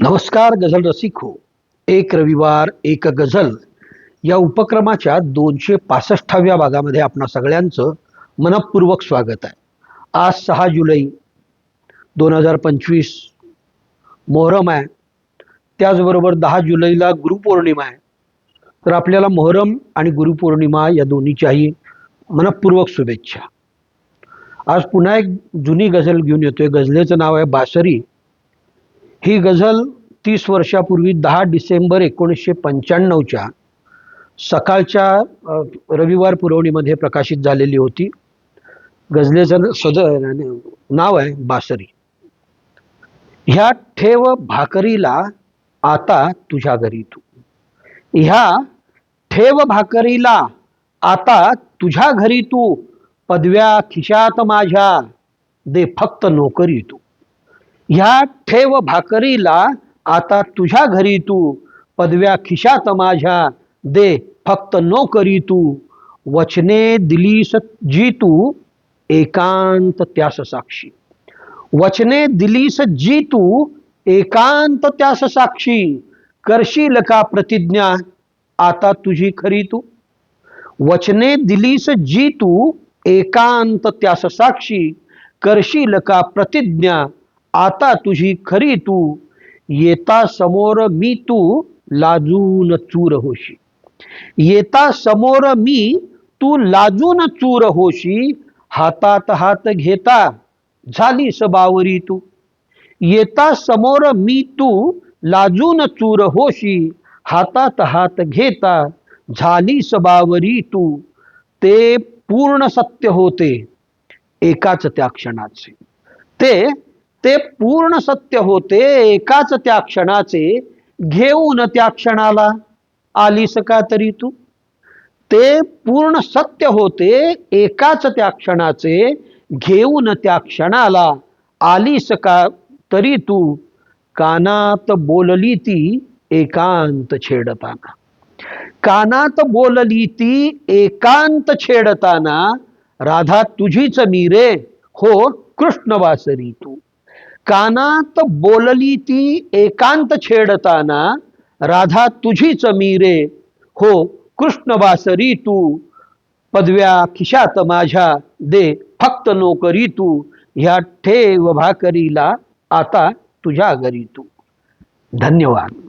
नमस्कार गझल रसिको एक रविवार एक गझल. या उपक्रमाच्या दोनशे पासष्टाव्या भागामध्ये आपणा सगळ्यांचं मनपूर्वक स्वागत आहे. आज सहा जुलै दोन हजार पंचवीस मोहरम आहे. त्याचबरोबर दहा जुलैला गुरुपौर्णिमा आहे. तर आपल्याला मोहरम आणि गुरुपौर्णिमा या दोन्हीच्याही मनपूर्वक शुभेच्छा. आज पुन्हा एक जुनी गझल घेऊन येतोय. गझलेचं नाव आहे बासरी. ही गझल तीस वर्षापूर्वी दहा डिसेंबर एकोणीसशे पंच्याण्णवच्या सकाळच्या रविवार पुरवणीमध्ये प्रकाशित झालेली होती. गझलेचं सद नाव आहे बासरी. ह्या ठेव भाकरीला आता तुझ्या घरी तू. ह्या ठेव भाकरीला आता तुझ्या घरी तू. पदव्या खिशात माझ्या. दे फक्त नोकरी तू. ह्या ठेव भाकरीला आता तुझ्या घरी तू, पदव्या खिशात माझ्या, दे फक्त नोकरी तू. वचने दिलीस जी तू, एकांत त्यास साक्षी. वचने दिलीस जी तू, एकांत त्यास साक्षी. करशील का प्रतिज्ञा? आता तुझी खरी तू. वचने दिलीस जी तू, एकांत त्यास साक्षी. करशील का प्रतिज्ञा? आता तुझी खरी तू येता समोर मी तू लाजून चूर होशी. येता समोर मी तू लाजून चूर होशी हातात हात घेता झाली सबावरी तू. येता समोर मी तू लाजून चूर होशी हातात हात घेता झाली सबावरी तू. ते पूर्ण सत्य होते एकाच त्या क्षणाचे. ते ते पूर्ण सत्य होते एकाच त्या क्षणाचे. घेऊन त्या क्षणाला आलीस का तरी तू? ते पूर्ण सत्य होते एकाच त्या क्षणाचे. घेऊन त्या क्षणाला आलीस का तरी तू? कानात बोलली ती एकांत छेडताना. कानात बोलली ती एकांत छेडताना राधा तुझीच मी रे हो कृष्ण वासरी तू. कानात बोलली ती एकांत छेडताना राधा तुझीच मी रे हो कृष्णवासरी तू पदव्या खिशात माझ्या दे फक्त नोकरी तू ह्या ठेव भाकरीला आता तुझ्या घरी तू. धन्यवाद.